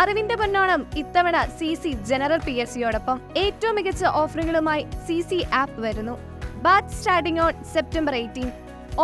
അറിവിന്റെ പൊന്നോണം ഇത്തവണ C C general P S സിയോടൊപ്പം ഏറ്റവും മികച്ച ഓഫറുകളുമായി സി സി ആപ്പ് വരുന്നു. Batch starting on September eighteen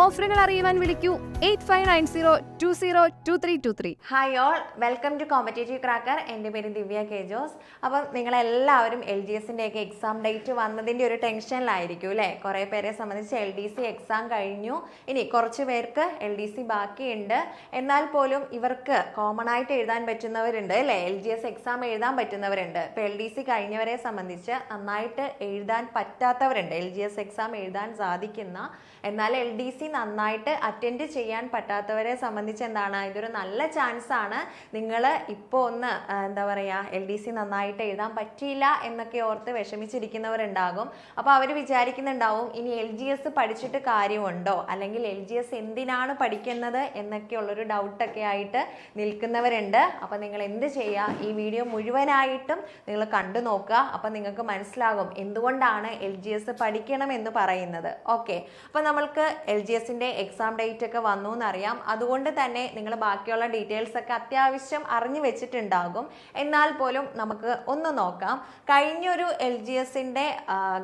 ഓഫറുകൾ അറിയുവാൻ വിളിക്കൂ. Eight five nine zero two zero two three two three. Hi all welcome to Competitive Cracker എന്റെ പേര് ദിവ്യ കെ ജോസ് അപ്പം നിങ്ങളെല്ലാവരും എൽ ഡി എസിന്റെ ഒക്കെ എക്സാം ഡേറ്റ് വന്നതിന്റെ ഒരു ടെൻഷനിലായിരിക്കും അല്ലേ? കുറേ പേരെ സംബന്ധിച്ച് എൽ ഡി സി എക്സാം കഴിഞ്ഞു. ഇനി കുറച്ച് പേർക്ക് എൽ ഡി സി ബാക്കിയുണ്ട്. എന്നാൽ പോലും ഇവർക്ക് കോമൺ ആയിട്ട് എഴുതാൻ പറ്റുന്നവരുണ്ട് അല്ലേ? എൽ ജി എസ് എക്സാം എഴുതാൻ പറ്റുന്നവരുണ്ട്. ഇപ്പോൾ എൽ ഡി സി കഴിഞ്ഞവരെ സംബന്ധിച്ച് നന്നായിട്ട് എഴുതാൻ പറ്റാത്തവരുണ്ട്. എൽ ജി എസ് എക്സാം എഴുതാൻ സാധിക്കുന്ന എന്നാൽ എൽ ഡി സി നന്നായിട്ട് അറ്റൻഡ് ചെയ്യാൻ പറ്റാത്തവരെ സംബന്ധിച്ച് എന്താണ്? ഇതൊരു നല്ല ചാൻസ് ആണ്. നിങ്ങൾ ഇപ്പോൾ ഒന്ന് എന്താ പറയുക എൽ ഡി സി നന്നായിട്ട് എഴുതാൻ പറ്റിയില്ല എന്നൊക്കെ ഓർത്ത് വിഷമിച്ചിരിക്കുന്നവരുണ്ടാകും. അപ്പോൾ അവർ വിചാരിക്കുന്നുണ്ടാവും ഇനി എൽ ജി എസ് പഠിച്ചിട്ട് കാര്യമുണ്ടോ? അല്ലെങ്കിൽ എൽ ജി എസ് എന്തിനാണ് പഠിക്കുന്നത് എന്നൊക്കെയുള്ളൊരു ഡൗട്ടൊക്കെ ആയിട്ട് നിൽക്കുന്നവരുണ്ട്. അപ്പോൾ നിങ്ങൾ എന്ത് ചെയ്യുക ഈ വീഡിയോ മുഴുവനായിട്ടും നിങ്ങൾ കണ്ടു നോക്കുക. അപ്പോൾ നിങ്ങൾക്ക് മനസ്സിലാകും എന്തുകൊണ്ടാണ് എൽ ജി എസ് പഠിക്കണം എന്ന് പറയുന്നത്. ഓക്കെ. അപ്പോൾ നമ്മൾക്ക് എൽ ജി എസിന്റെ എക്സാം ഡേറ്റ് ഒക്കെ വന്നു എന്നറിയാം അതുകൊണ്ട് തന്നെ നിങ്ങൾ ബാക്കിയുള്ള ഡീറ്റെയിൽസ് ഒക്കെ അത്യാവശ്യം അറിഞ്ഞു വെച്ചിട്ടുണ്ടാകും. എന്നാൽ പോലും നമുക്ക് ഒന്ന് നോക്കാം. കഴിഞ്ഞൊരു എൽ ജി എസിന്റെ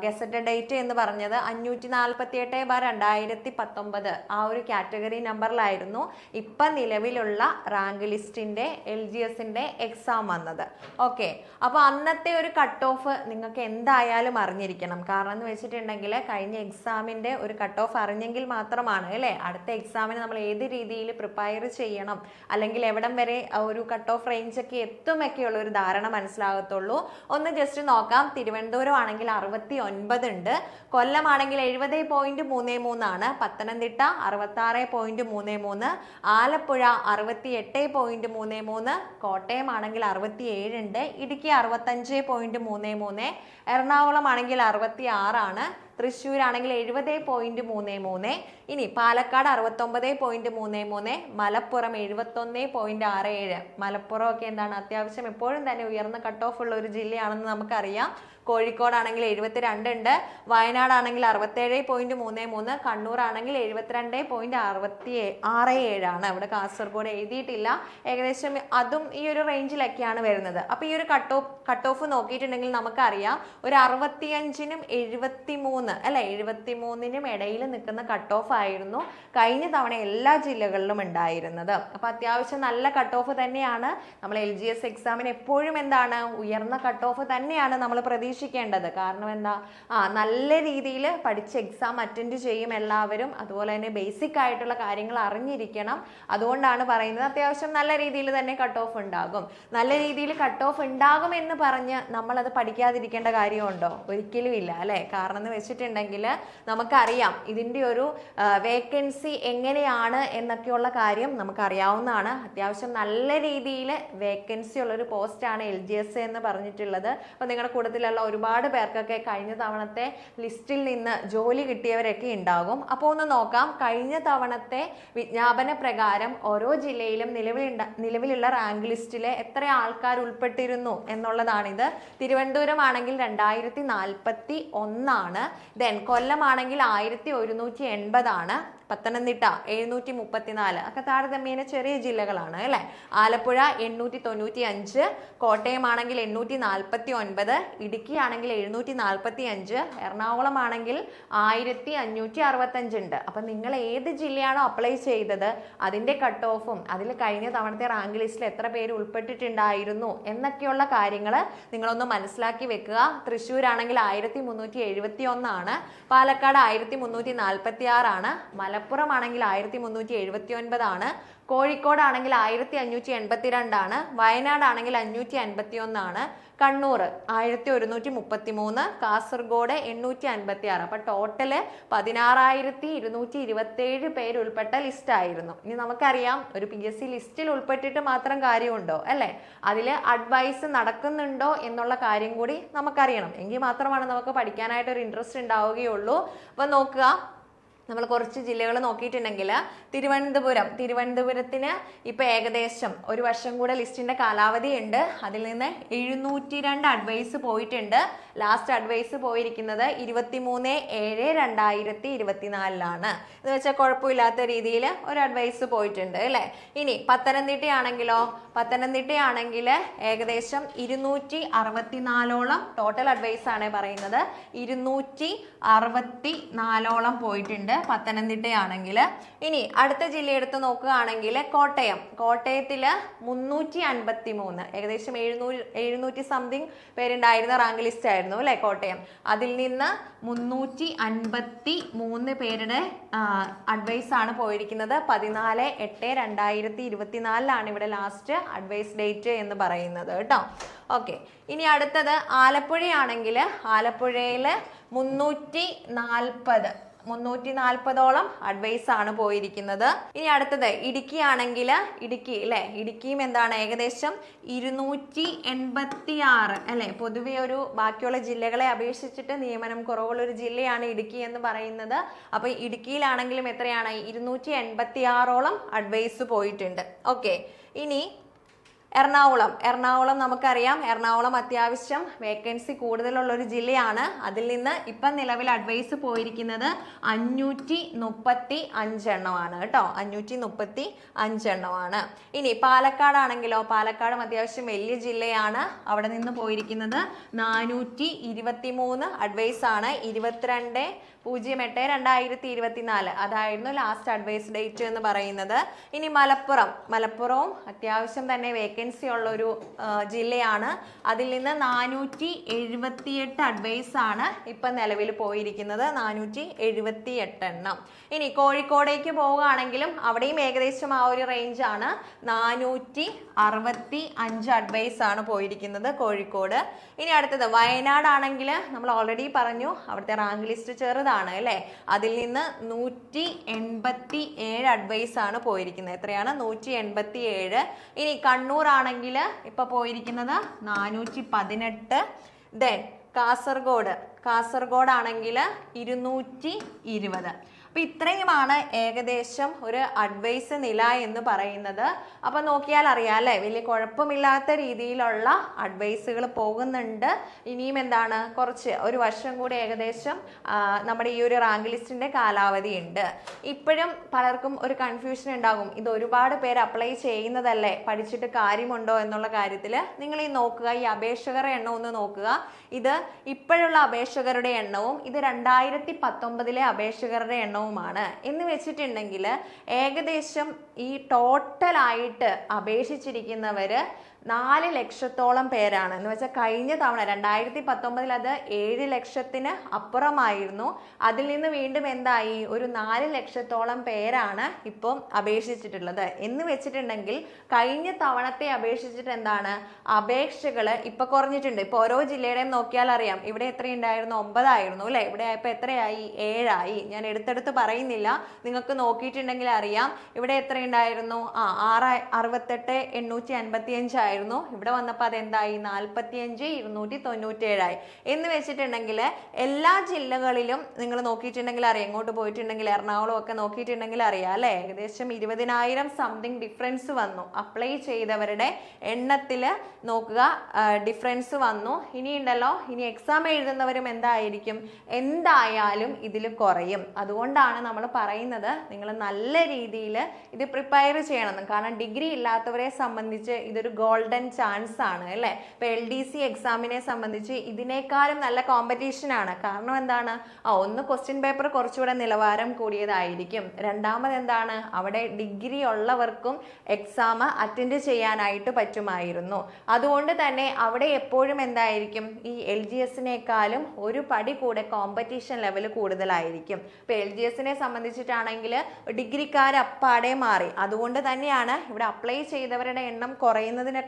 ഗസറ്റ് ഡേറ്റ് എന്ന് പറഞ്ഞത് അഞ്ഞൂറ്റി നാൽപ്പത്തി എട്ട് ബാർ രണ്ടായിരത്തി പത്തൊമ്പത് ആ ഒരു കാറ്റഗറി നമ്പറിലായിരുന്നു ഇപ്പം നിലവിലുള്ള റാങ്ക് ലിസ്റ്റിന്റെ എൽ ജി എസിന്റെ എക്സാം വന്നത്. ഓക്കെ. അപ്പോൾ അന്നത്തെ ഒരു കട്ട് ഓഫ് നിങ്ങൾക്ക് എന്തായാലും അറിഞ്ഞിരിക്കണം. കാരണം എന്ന് വെച്ചിട്ടുണ്ടെങ്കിൽ കഴിഞ്ഞ എക്സാമിന്റെ ഒരു കട്ട് ഓഫ് അറിഞ്ഞെങ്കിൽ മാത്രമാണ് അല്ലേ? അടുത്ത എക്സാമിന് നമ്മൾ ഏത് രീതിയിൽ പ്രിപ്പയർ ചെയ്യണം അല്ലെങ്കിൽ എവിടം വരെ ഒരു കട്ട് ഓഫ് റേഞ്ച് ഒക്കെ എത്തുമൊക്കെയുള്ള ഒരു ധാരണ മനസ്സിലാകത്തുള്ളൂ. ഒന്ന് ജസ്റ്റ് നോക്കാം. തിരുവനന്തപുരം ആണെങ്കിൽ അറുപത്തി ഒൻപത് ഉണ്ട് കൊല്ലമാണെങ്കിൽ എഴുപത് പോയിന്റ് മൂന്ന് മൂന്നാണ് പത്തനംതിട്ട അറുപത്തി ആറ് പോയിന്റ് മൂന്ന് മൂന്ന്. ആലപ്പുഴ അറുപത്തി എട്ട് പോയിന്റ് മൂന്ന് മൂന്ന്. കോട്ടയം ആണെങ്കിൽ അറുപത്തി ഏഴ് ഉണ്ട്. ഇടുക്കി അറുപത്തഞ്ച് പോയിന്റ് മൂന്ന് മൂന്ന്. എറണാകുളം ആണെങ്കിൽ അറുപത്തി ആറാണ് തൃശ്ശൂർ ആണെങ്കിൽ എഴുപത് പോയിന്റ് മൂന്ന് മൂന്ന്. ഇനി പാലക്കാട് അറുപത്തൊമ്പത് പോയിന്റ് മൂന്ന് മൂന്ന്. മലപ്പുറം എഴുപത്തൊന്ന് പോയിന്റ് ആറ് ഏഴ്. മലപ്പുറം ഒക്കെ എന്താണ്? അത്യാവശ്യം എപ്പോഴും തന്നെ ഉയർന്ന കട്ട് ഓഫ് ഉള്ള ഒരു ജില്ലയാണെന്ന് നമുക്കറിയാം. കോഴിക്കോടാണെങ്കിൽ എഴുപത്തിരണ്ട് ഉണ്ട്. വയനാടാണെങ്കിൽ അറുപത്തേഴ് പോയിന്റ് മൂന്ന് മൂന്ന്. കണ്ണൂർ ആണെങ്കിൽ എഴുപത്തിരണ്ട് പോയിന്റ് അറുപത്തി ആറ് ഏഴാണ് ഇവിടെ കാസർഗോഡ് എഴുതിയിട്ടില്ല. ഏകദേശം അതും ഈ ഒരു റേഞ്ചിലൊക്കെയാണ് വരുന്നത്. അപ്പോൾ ഈ ഒരു കട്ട് ഓഫ് കട്ട് ഓഫ് നോക്കിയിട്ടുണ്ടെങ്കിൽ നമുക്കറിയാം. ഒരു അറുപത്തിയഞ്ചിനും എഴുപത്തി മൂന്ന് അല്ലെ എഴുപത്തി മൂന്നിനും ഇടയിൽ നിൽക്കുന്ന കട്ട് ഓഫ് ആയിരുന്നു കഴിഞ്ഞ തവണ എല്ലാ ജില്ലകളിലും ഉണ്ടായിരുന്നത്. അപ്പോൾ അത്യാവശ്യം നല്ല കട്ട് ഓഫ് തന്നെയാണ്. നമ്മൾ എൽ ജി എസ് എക്സാമിന് എപ്പോഴും എന്താണ്? ഉയർന്ന കട്ട് ഓഫ് തന്നെയാണ് നമ്മൾ പ്രതീക്ഷിക്കേണ്ടത്. കാരണം എന്താ? ആ നല്ല രീതിയിൽ പഠിച്ച് എക്സാം അറ്റൻഡ് ചെയ്യും എല്ലാവരും. അതുപോലെ തന്നെ ബേസിക് ആയിട്ടുള്ള കാര്യങ്ങൾ അറിഞ്ഞിരിക്കണം. അതുകൊണ്ടാണ് പറയുന്നത് അത്യാവശ്യം നല്ല രീതിയിൽ തന്നെ കട്ട് ഓഫ് ഉണ്ടാകും. നല്ല രീതിയിൽ കട്ട് ഓഫ് ഉണ്ടാകും എന്ന് പറഞ്ഞ് നമ്മളത് പഠിക്കാതിരിക്കേണ്ട കാര്യമുണ്ടോ? ഒരിക്കലും ഇല്ല അല്ലേ? കാരണം എന്ന് വെച്ചിട്ടുണ്ടെങ്കിൽ നമുക്കറിയാം ഇതിന്റെ ഒരു വേക്കൻസി എങ്ങനെയാണ് എന്നൊക്കെയുള്ള കാര്യം നമുക്കറിയാവുന്നതാണ്. അത്യാവശ്യം നല്ല രീതിയിൽ വേക്കൻസി ഉള്ളൊരു പോസ്റ്റാണ് എൽ ജി എസ് എന്ന് പറഞ്ഞിട്ടുള്ളത്. അപ്പോൾ നിങ്ങളുടെ കൂട്ടത്തിലുള്ള ഒരുപാട് പേർക്കൊക്കെ കഴിഞ്ഞ തവണത്തെ ലിസ്റ്റിൽ നിന്ന് ജോലി കിട്ടിയവരൊക്കെ ഉണ്ടാകും. അപ്പോൾ ഒന്ന് നോക്കാം. കഴിഞ്ഞ തവണത്തെ വിജ്ഞാപന പ്രകാരം ഓരോ ജില്ലയിലും നിലവിലുണ്ട നിലവിലുള്ള റാങ്ക് ലിസ്റ്റിലെ എത്ര ആൾക്കാർ ഉൾപ്പെട്ടിരുന്നു എന്നുള്ളതാണിത്. തിരുവനന്തപുരം ആണെങ്കിൽ രണ്ടായിരത്തി നാൽപ്പത്തി ഒന്നാണ്. ദെൻ കൊല്ലമാണെങ്കിൽ ആയിരത്തി ഒരുന്നൂറ്റി എൺപതാണ്. പത്തനംതിട്ട എഴുന്നൂറ്റി മുപ്പത്തിനാല് ഒക്കെ താരതമ്യേന ചെറിയ ജില്ലകളാണ് അല്ലേ? ആലപ്പുഴ എണ്ണൂറ്റി തൊണ്ണൂറ്റി അഞ്ച് കോട്ടയം ആണെങ്കിൽ എണ്ണൂറ്റി നാൽപ്പത്തി ഒൻപത് ഇടുക്കി ആണെങ്കിൽ എഴുന്നൂറ്റി നാൽപ്പത്തി അഞ്ച് എറണാകുളം ആണെങ്കിൽ ആയിരത്തി അഞ്ഞൂറ്റി അറുപത്തഞ്ച് ഉണ്ട് അപ്പം നിങ്ങൾ ഏത് ജില്ലയാണോ അപ്ലൈ ചെയ്തത് അതിന്റെ കട്ട് ഓഫും അതിൽ കഴിഞ്ഞ തവണത്തെ റാങ്ക് ലിസ്റ്റിൽ എത്ര പേര് ഉൾപ്പെട്ടിട്ടുണ്ടായിരുന്നു എന്നൊക്കെയുള്ള കാര്യങ്ങൾ നിങ്ങളൊന്ന് മനസ്സിലാക്കി വെക്കുക. തൃശ്ശൂർ ആണെങ്കിൽ ആയിരത്തി മുന്നൂറ്റി എഴുപത്തി ഒന്നാണ് പാലക്കാട് ആയിരത്തി മുന്നൂറ്റി നാൽപ്പത്തി ആറാണ് മലപ്പുറം ആണെങ്കിൽ ആയിരത്തി മുന്നൂറ്റി എഴുപത്തി ഒൻപതാണ് കോഴിക്കോട് ആണെങ്കിൽ ആയിരത്തി അഞ്ഞൂറ്റി എൺപത്തിരണ്ടാണ് വയനാട് ആണെങ്കിൽ അഞ്ഞൂറ്റി അൻപത്തി ഒന്നാണ് കണ്ണൂർ ആയിരത്തി ഒരുന്നൂറ്റി മുപ്പത്തി മൂന്ന് കാസർഗോഡ് എണ്ണൂറ്റി അൻപത്തി ആറ് അപ്പം ടോട്ടൽ പതിനാറായിരത്തി ഇരുന്നൂറ്റി ഇരുപത്തേഴ് പേര് ഉൾപ്പെട്ട ലിസ്റ്റ് ആയിരുന്നു. ഇനി നമുക്കറിയാം ഒരു പി എസ് സി ലിസ്റ്റിൽ ഉൾപ്പെട്ടിട്ട് മാത്രം കാര്യമുണ്ടോ അല്ലേ? അതിൽ അഡ്വൈസ് നടക്കുന്നുണ്ടോ എന്നുള്ള കാര്യം കൂടി നമുക്കറിയണം. എങ്കിൽ മാത്രമാണ് നമുക്ക് പഠിക്കാനായിട്ട് ഒരു ഇൻട്രസ്റ്റ് ഉണ്ടാവുകയുള്ളൂ. അപ്പം നോക്കുക നമ്മൾ കുറച്ച് ജില്ലകൾ നോക്കിയിട്ടുണ്ടെങ്കിൽ തിരുവനന്തപുരം. തിരുവനന്തപുരത്തിന് ഇപ്പോൾ ഏകദേശം ഒരു വർഷം കൂടെ ലിസ്റ്റിന്റെ കാലാവധിയുണ്ട് അതിൽ നിന്ന് എഴുന്നൂറ്റി രണ്ട് അഡ്വൈസ് പോയിട്ടുണ്ട്. ലാസ്റ്റ് അഡ്വൈസ് പോയിരിക്കുന്നത് ഇരുപത്തിമൂന്ന് ഏഴ് രണ്ടായിരത്തി ഇരുപത്തിനാലിലാണ് എന്ന് വെച്ചാൽ കുഴപ്പമില്ലാത്ത രീതിയിൽ ഒരു അഡ്വൈസ് പോയിട്ടുണ്ട് അല്ലേ? ഇനി പത്തനംതിട്ടയാണെങ്കിലോ? പത്തനംതിട്ടയാണെങ്കിൽ ഏകദേശം ഇരുന്നൂറ്റി അറുപത്തിനാലോളം ടോട്ടൽ അഡ്വൈസ് ആണ് പറയുന്നത്. ഇരുന്നൂറ്റി അറുപത്തി നാലോളം പോയിട്ടുണ്ട് പത്തനംതിട്ടയാണെങ്കിൽ. ഇനി അടുത്ത ജില്ല എടുത്ത് നോക്കുകയാണെങ്കിൽ കോട്ടയം. കോട്ടയത്തിൽ മുന്നൂറ്റി അൻപത്തി മൂന്ന് ഏകദേശം എഴുന്നൂറ് എഴുന്നൂറ്റി സംതിങ് പേരുണ്ടായിരുന്ന റാങ്ക് ലിസ്റ്റ് ആയിരുന്നു. അല്ലേ കോട്ടയം? അതിൽ നിന്ന് മുന്നൂറ്റി അൻപത്തി മൂന്ന് പേരുടെ അഡ്വൈസ് ആണ് പോയിരിക്കുന്നത്. പതിനാല് എട്ട് രണ്ടായിരത്തി ഇരുപത്തിനാലിലാണ് ഇവിടെ ലാസ്റ്റ് അഡ്വൈസ് ഡേറ്റ് എന്ന് പറയുന്നത് കേട്ടോ. ഓക്കെ ഇനി അടുത്തത് ആലപ്പുഴയാണെങ്കിൽ ആലപ്പുഴയിൽ മുന്നൂറ്റി നാൽപ്പത് മുന്നൂറ്റി നാൽപ്പതോളം അഡ്വൈസ് ആണ് പോയിരിക്കുന്നത്. ഇനി അടുത്തത് ഇടുക്കി ആണെങ്കിൽ ഇടുക്കി അല്ലേ ഇടുക്കിയും എന്താണ്? ഏകദേശം ഇരുന്നൂറ്റി എൺപത്തി ആറ് അല്ലെ? പൊതുവെ ഒരു ബാക്കിയുള്ള ജില്ലകളെ അപേക്ഷിച്ചിട്ട് നിയമനം കുറവുള്ള ഒരു ജില്ലയാണ് ഇടുക്കി എന്ന് പറയുന്നത്. അപ്പൊ ഇടുക്കിയിലാണെങ്കിലും എത്രയാണ്? ഇരുന്നൂറ്റി എൺപത്തി ആറോളം അഡ്വൈസ് പോയിട്ടുണ്ട്. ഓക്കെ ഇനി എറണാകുളം. എറണാകുളം നമുക്കറിയാം. എറണാകുളം അത്യാവശ്യം വേക്കൻസി കൂടുതലുള്ള ഒരു ജില്ലയാണ്. അതിൽ നിന്ന് ഇപ്പം നിലവിൽ അഡ്വൈസ് പോയിരിക്കുന്നത് അഞ്ഞൂറ്റി മുപ്പത്തി അഞ്ചെണ്ണമാണ് കേട്ടോ. അഞ്ഞൂറ്റി മുപ്പത്തി അഞ്ചെണ്ണമാണ് ഇനി പാലക്കാടാണെങ്കിലോ പാലക്കാടും അത്യാവശ്യം വലിയ ജില്ലയാണ് അവിടെ നിന്ന് പോയിരിക്കുന്നത്. നാനൂറ്റി ഇരുപത്തി മൂന്ന് അഡ്വൈസ് ആണ്. ഇരുപത്തിരണ്ട് പൂജ്യം എട്ട് രണ്ടായിരത്തി ഇരുപത്തിനാല് അതായിരുന്നു ലാസ്റ്റ് അഡ്വൈസ് ഡേറ്റ് എന്ന് പറയുന്നത്. ഇനി മലപ്പുറം. മലപ്പുറവും അത്യാവശ്യം തന്നെ വേക്കൻസി ഉള്ള ഒരു ജില്ലയാണ്. അതിൽ നിന്ന് നാനൂറ്റി എഴുപത്തിയെട്ട് ആണ് ഇപ്പം നിലവിൽ പോയിരിക്കുന്നത്. നാനൂറ്റി എഴുപത്തി എട്ട് എണ്ണം. ഇനി കോഴിക്കോടേക്ക് പോവുകയാണെങ്കിലും അവിടെയും ഏകദേശം ആ ഒരു റേഞ്ച് ആണ്. നാനൂറ്റി അറുപത്തി അഞ്ച് അഡ്വൈസ് ആണ് പോയിരിക്കുന്നത് കോഴിക്കോട്. ഇനി അടുത്തത് വയനാടാണെങ്കിൽ നമ്മൾ ഓൾറെഡി പറഞ്ഞു അവിടുത്തെ റാങ്ക് ലിസ്റ്റ് ചെറുതാണ് അല്ലേ? അതിൽ നിന്ന് നൂറ്റി എൺപത്തി ഏഴ് അഡ്വൈസ് ആണ് പോയിരിക്കുന്നത്. എത്രയാണ്? നൂറ്റി എൺപത്തി ഏഴ് ഇനി കണ്ണൂർ ആണെങ്കിൽ ഇപ്പൊ പോയിരിക്കുന്നത് നാനൂറ്റി പതിനെട്ട് ദെൻ കാസർഗോഡ്. കാസർഗോഡ് ആണെങ്കിൽ ഇരുന്നൂറ്റി ഇരുപത് അപ്പൊ ഇത്രയുമാണ് ഏകദേശം ഒരു അഡ്വൈസ് നില എന്ന് പറയുന്നത്. അപ്പോൾ നോക്കിയാൽ അറിയാം അല്ലേ? വലിയ കുഴപ്പമില്ലാത്ത രീതിയിലുള്ള അഡ്വൈസുകൾ പോകുന്നുണ്ട്. ഇനിയും എന്താണ്? കുറച്ച് ഒരു വർഷം കൂടി ഏകദേശം നമ്മുടെ ഈ ഒരു റാങ്ക് ലിസ്റ്റിന്റെ കാലാവധി ഉണ്ട്. ഇപ്പോഴും പലർക്കും ഒരു കൺഫ്യൂഷൻ ഉണ്ടാകും. ഇത് ഒരുപാട് പേര് അപ്ലൈ ചെയ്യുന്നതല്ലേ? പഠിച്ചിട്ട് കാര്യമുണ്ടോ എന്നുള്ള കാര്യത്തിൽ നിങ്ങൾ ഈ നോക്കുക. ഈ അപേക്ഷകരുടെ എണ്ണം ഒന്ന് നോക്കുക. ഇത് ഇപ്പോഴുള്ള അപേക്ഷകരുടെ എണ്ണവും ഇത് രണ്ടായിരത്തി പത്തൊമ്പതിലെ അപേക്ഷകരുടെ എണ്ണവുമാണ് എന്ന് വെച്ചിട്ടുണ്ടെങ്കിൽ ഏകദേശം ഈ ടോട്ടലായിട്ട് അപേക്ഷിച്ചിരിക്കുന്നവര് നാല് ലക്ഷത്തോളം പേരാണ്. എന്ന് വെച്ചാൽ കഴിഞ്ഞ തവണ രണ്ടായിരത്തി പത്തൊമ്പതിൽ അത് ഏഴ് ലക്ഷത്തിന് അപ്പുറമായിരുന്നു. അതിൽ നിന്ന് വീണ്ടും എന്തായി? ഒരു നാല് ലക്ഷത്തോളം പേരാണ് ഇപ്പം അപേക്ഷിച്ചിട്ടുള്ളത്. എന്ന് വെച്ചിട്ടുണ്ടെങ്കിൽ കഴിഞ്ഞ തവണത്തെ അപേക്ഷിച്ചിട്ട് എന്താണ്? അപേക്ഷകൾ ഇപ്പം കുറഞ്ഞിട്ടുണ്ട്. ഇപ്പോൾ ഓരോ ജില്ലയുടെയും നോക്കിയാൽ അറിയാം. ഇവിടെ എത്രയുണ്ടായിരുന്നു? ഒമ്പതായിരുന്നു അല്ലേ? ഇവിടെ ആയപ്പോൾ എത്രയായി? ഏഴായി. ഞാൻ എടുത്തെടുത്ത് പറയുന്നില്ല. നിങ്ങൾക്ക് നോക്കിയിട്ടുണ്ടെങ്കിൽ അറിയാം. ഇവിടെ എത്രയുണ്ടായിരുന്നു? ആ ആറ് അറുപത്തെട്ട് എണ്ണൂറ്റി അൻപത്തി അഞ്ചായിരുന്നു ഇവിടെ വന്നപ്പോൾ അതെന്തായി? നാൽപ്പത്തി അഞ്ച് ഇരുന്നൂറ്റി തൊണ്ണൂറ്റി ഏഴായി എന്ന് വെച്ചിട്ടുണ്ടെങ്കിൽ എല്ലാ ജില്ലകളിലും നിങ്ങൾ നോക്കിയിട്ടുണ്ടെങ്കിൽ അറിയാം. എങ്ങോട്ട് പോയിട്ടുണ്ടെങ്കിൽ എറണാകുളം ഒക്കെ നോക്കിയിട്ടുണ്ടെങ്കിൽ അറിയാം അല്ലേ? ഏകദേശം ഇരുപതിനായിരം സംതിങ് ഡിഫറൻസ് വന്നു. അപ്ലൈ ചെയ്തവരുടെ എണ്ണത്തിൽ നോക്കുക ഡിഫറൻസ് വന്നു. ഇനിയുണ്ടല്ലോ. ഇനി എക്സാം എഴുതുന്നവരും എന്തായിരിക്കും? എന്തായാലും ഇതിൽ കുറയും. അതുകൊണ്ടാണ് നമ്മൾ പറയുന്നത് നിങ്ങൾ നല്ല രീതിയിൽ ഇത് പ്രിപ്പയർ ചെയ്യണം. കാരണം ഡിഗ്രി ഇല്ലാത്തവരെ സംബന്ധിച്ച് ഇതൊരു ഗോൾഡൻ ചാൻസ് ആണ് അല്ലേ? ഇപ്പൊ എൽ ഡി സി എക്സാമിനെ സംബന്ധിച്ച് ഇതിനേക്കാളും നല്ല കോമ്പറ്റീഷൻ ആണ്. കാരണം എന്താണ്? ആ ഒന്ന് ക്വസ്റ്റ്യൻ പേപ്പർ കുറച്ചുകൂടെ നിലവാരം കൂടിയതായിരിക്കും. രണ്ടാമത് എന്താണ്? അവിടെ ഡിഗ്രി ഉള്ളവർക്കും എക്സാം അറ്റൻഡ് ചെയ്യാനായിട്ട് പറ്റുമായിരുന്നു. അതുകൊണ്ട് തന്നെ അവിടെ എപ്പോഴും എന്തായിരിക്കും? ഈ എൽ ജി എസിനേക്കാളും ഒരു പടി കൂടെ കോമ്പറ്റീഷൻ ലെവൽ കൂടുതലായിരിക്കും. ഇപ്പൊ എൽ ജി എസിനെ സംബന്ധിച്ചിട്ടാണെങ്കിൽ ഡിഗ്രിക്കാർ അപ്പാടെ മാറി. അതുകൊണ്ട് തന്നെയാണ് ഇവിടെ അപ്ലൈ ചെയ്തവരുടെ എണ്ണം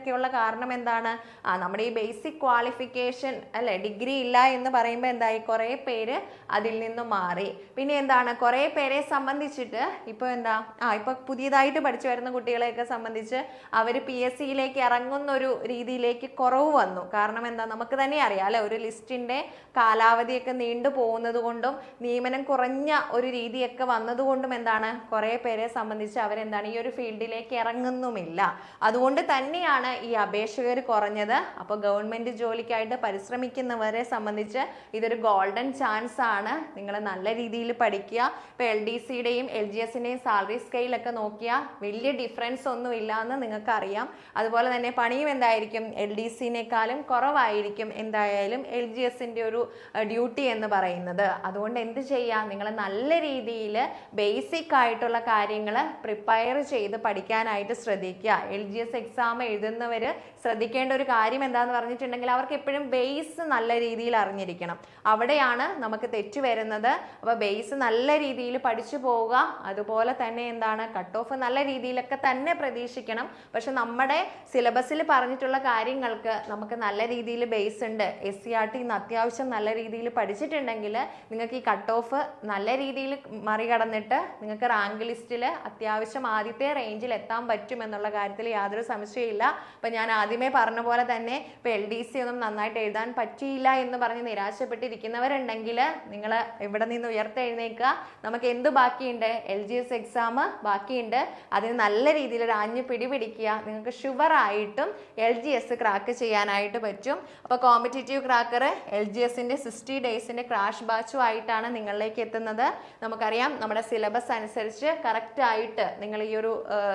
കുറയുന്നതിനൊക്കെയുള്ള കാരണം എന്താണ്? ആ നമ്മുടെ ഈ ബേസിക് ക്വാളിഫിക്കേഷൻ അല്ലെ ഡിഗ്രി ഇല്ല എന്ന് പറയുമ്പോൾ എന്തായി? കുറേ പേര് അതിൽ നിന്ന് മാറി. പിന്നെ എന്താണ്? കുറേ പേരെ സംബന്ധിച്ചിട്ട് ഇപ്പോൾ എന്താ? ആ ഇപ്പൊ പുതിയതായിട്ട് പഠിച്ചു വരുന്ന കുട്ടികളെയൊക്കെ സംബന്ധിച്ച് അവർ പി എസ് സിയിലേക്ക് ഇറങ്ങുന്ന ഒരു രീതിയിലേക്ക് കുറവ് വന്നു. കാരണം എന്താ? നമുക്ക് തന്നെ അറിയാം അല്ലെ? ഒരു ലിസ്റ്റിന്റെ കാലാവധിയൊക്കെ നീണ്ടു പോകുന്നത് കൊണ്ടും നിയമനം കുറഞ്ഞ ഒരു രീതിയൊക്കെ വന്നതുകൊണ്ടും എന്താണ്? കുറേ പേരെ സംബന്ധിച്ച് അവരെന്താണ്? ഈ ഒരു ഫീൽഡിലേക്ക് ഇറങ്ങുന്നുമില്ല. അതുകൊണ്ട് തന്നെയാണ് ഈ അപേക്ഷകർ കുറഞ്ഞത്. അപ്പോൾ ഗവൺമെന്റ് ജോലിക്കായിട്ട് പരിശ്രമിക്കുന്നവരെ സംബന്ധിച്ച് ഇതൊരു ഗോൾഡൻ ചാൻസ് ആണ്. നിങ്ങൾ നല്ല രീതിയിൽ പഠിക്കുക. ഇപ്പോൾ എൽ ഡി സിയുടെയും എൽ ജി എസിന്റെയും സാലറി സ്കെയിലൊക്കെ നോക്കിയാൽ വലിയ ഡിഫറൻസ് ഒന്നും ഇല്ലാന്ന് നിങ്ങൾക്ക് അറിയാം അതുപോലെ തന്നെ പണിയും എന്തായിരിക്കും? എൽ ഡി സിനേക്കാളും കുറവായിരിക്കും എന്തായാലും എൽ ജി എസിന്റെ ഒരു ഡ്യൂട്ടി എന്ന് പറയുന്നത്. അതുകൊണ്ട് എന്ത് ചെയ്യാം? നിങ്ങൾ നല്ല രീതിയിൽ ബേസിക് ആയിട്ടുള്ള കാര്യങ്ങൾ പ്രിപ്പയർ ചെയ്ത് പഠിക്കാനായിട്ട് ശ്രദ്ധിക്കുക. എൽ ജി എസ് എക്സാം എഴുതുന്നവർ ശ്രദ്ധിക്കേണ്ട ഒരു കാര്യം എന്താന്ന് പറഞ്ഞിട്ടുണ്ടെങ്കിൽ അവർക്ക് എപ്പോഴും ബേസ് നല്ല രീതിയിൽ അറിഞ്ഞിരിക്കണം. അവിടെയാണ് നമുക്ക് തെറ്റ് വരുന്നത്. അപ്പോൾ ബേസ് നല്ല രീതിയിൽ പഠിച്ചു പോവുക. അതുപോലെ തന്നെ എന്താണ്? കട്ട് ഓഫ് നല്ല രീതിയിലൊക്കെ തന്നെ പ്രതീക്ഷിക്കണം. പക്ഷെ നമ്മുടെ സിലബസിൽ പറഞ്ഞിട്ടുള്ള കാര്യങ്ങൾക്ക് നമുക്ക് നല്ല രീതിയിൽ ബേസ് ഉണ്ട്. എസ് സി ആർ ടി ഇന്ന് അത്യാവശ്യം നല്ല രീതിയിൽ പഠിച്ചിട്ടുണ്ടെങ്കിൽ നിങ്ങൾക്ക് ഈ കട്ട് ഓഫ് നല്ല രീതിയിൽ മറികടന്നിട്ട് നിങ്ങൾക്ക് റാങ്ക് ലിസ്റ്റിൽ അത്യാവശ്യം ആദ്യത്തെ റേഞ്ചിൽ എത്താൻ പറ്റും എന്നുള്ള കാര്യത്തിൽ യാതൊരു സംശയമില്ല അപ്പം ഞാൻ ആദ്യമേ പറഞ്ഞ പോലെ തന്നെ ഇപ്പോൾ എൽ ഡി സി ഒന്നും നന്നായിട്ട് എഴുതാൻ പറ്റിയില്ല എന്ന് പറഞ്ഞ് നിരാശപ്പെട്ടിരിക്കുന്നവരുണ്ടെങ്കിൽ നിങ്ങൾ ഇവിടെ നിന്ന് ഉയർത്തെഴുന്നേക്കുക നമുക്ക് എന്ത് ബാക്കിയുണ്ട്? എൽ ജി എസ് എക്സാം ബാക്കിയുണ്ട്. അതിന് നല്ല രീതിയിൽ ഒരു ആഞ്ഞ് പിടിപിടിക്കുക. നിങ്ങൾക്ക് ഷുവറായിട്ടും എൽ ജി എസ് ക്രാക്ക് ചെയ്യാനായിട്ട് പറ്റും. അപ്പോൾ കോമ്പറ്റേറ്റീവ് ക്രാക്കർ എൽ ജി എസിന്റെ സിക്സ്റ്റി ഡേയ്സിന്റെ ക്രാഷ് ബാച്ചും ആയിട്ടാണ് നിങ്ങളിലേക്ക് എത്തുന്നത്. നമുക്കറിയാം നമ്മുടെ സിലബസ് അനുസരിച്ച് കറക്റ്റായിട്ട് നിങ്ങൾ ഈ ഒരു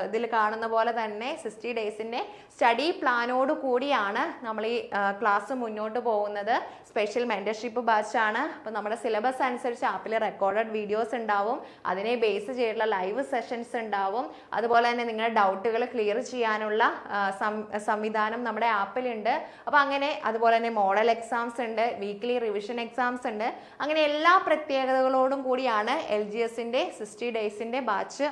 ഇതിൽ കാണുന്ന പോലെ തന്നെ സിക്സ്റ്റി ഡേയ്സിന്റെ സ്റ്റഡി പ്ലാനോട് കൂടിയാണ് നമ്മൾ ഈ ക്ലാസ് മുന്നോട്ട് പോകുന്നത്. സ്പെഷ്യൽ മെന്റർഷിപ്പ് ബാച്ചാണ്. അപ്പോൾ നമ്മുടെ സിലബസ് അനുസരിച്ച് ആപ്പിൽ റെക്കോർഡഡ് വീഡിയോസ് ഉണ്ടാവും. അതിനെ ബേസ് ചെയ്തിട്ടുള്ള ലൈവ് സെഷൻസ് ഉണ്ടാവും. അതുപോലെ തന്നെ നിങ്ങളുടെ ഡൗട്ടുകൾ ക്ലിയർ ചെയ്യാനുള്ള സംവിധാനം നമ്മുടെ ആപ്പിലുണ്ട്. അപ്പോൾ അങ്ങനെ അതുപോലെ തന്നെ മോഡൽ എക്സാംസ് ഉണ്ട് വീക്ക്ലി റിവിഷൻ എക്സാംസ് ഉണ്ട്. അങ്ങനെ എല്ലാ പ്രത്യേകതകളോടും കൂടിയാണ് എൽ ജി എസിന്റെ സിക്സ്റ്റി ഡേയ്സിന്റെ ബാച്ച്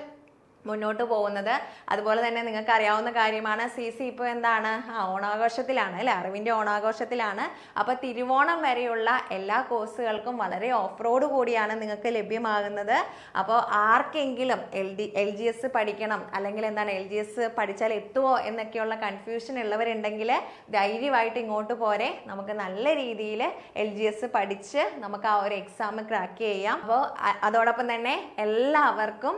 മുന്നോട്ട് പോകുന്നത്. അതുപോലെ തന്നെ നിങ്ങൾക്ക് അറിയാവുന്ന കാര്യമാണ് സി സി ഇപ്പോൾ എന്താണ്? ആ ഓണാഘോഷത്തിലാണ് അല്ലേ? അറിവിന്റെ ഓണാഘോഷത്തിലാണ്. അപ്പോൾ തിരുവോണം വരെയുള്ള എല്ലാ കോഴ്സുകൾക്കും വളരെ ഓഫ് റോഡ് കൂടിയാണ് നിങ്ങൾക്ക് ലഭ്യമാകുന്നത്. അപ്പോൾ ആർക്കെങ്കിലും L D L G S പഠിക്കണം അല്ലെങ്കിൽ എന്താണ് എൽ ജി എസ് പഠിച്ചാൽ എത്തുമോ എന്നൊക്കെയുള്ള കൺഫ്യൂഷൻ ഉള്ളവരുണ്ടെങ്കിൽ ധൈര്യമായിട്ട് ഇങ്ങോട്ട് പോരെ. നമുക്ക് നല്ല രീതിയിൽ എൽ ജി എസ് പഠിച്ച് നമുക്ക് ആ ഒരു എക്സാം ക്രാക്ക് ചെയ്യാം. അപ്പോൾ അതോടൊപ്പം തന്നെ എല്ലാവർക്കും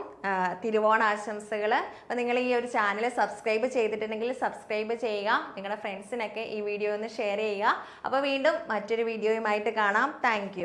തിരുവോണാശംസകൾ അപ്പോൾ നിങ്ങൾ ഈ ഒരു ചാനൽ സബ്സ്ക്രൈബ് ചെയ്തിട്ടുണ്ടെങ്കിൽ സബ്സ്ക്രൈബ് ചെയ്യുക. നിങ്ങളുടെ ഫ്രണ്ട്സിനൊക്കെ ഈ വീഡിയോ ഒന്ന് ഷെയർ ചെയ്യുക. അപ്പോൾ വീണ്ടും മറ്റൊരു വീഡിയോയുമായിട്ട് കാണാം. താങ്ക്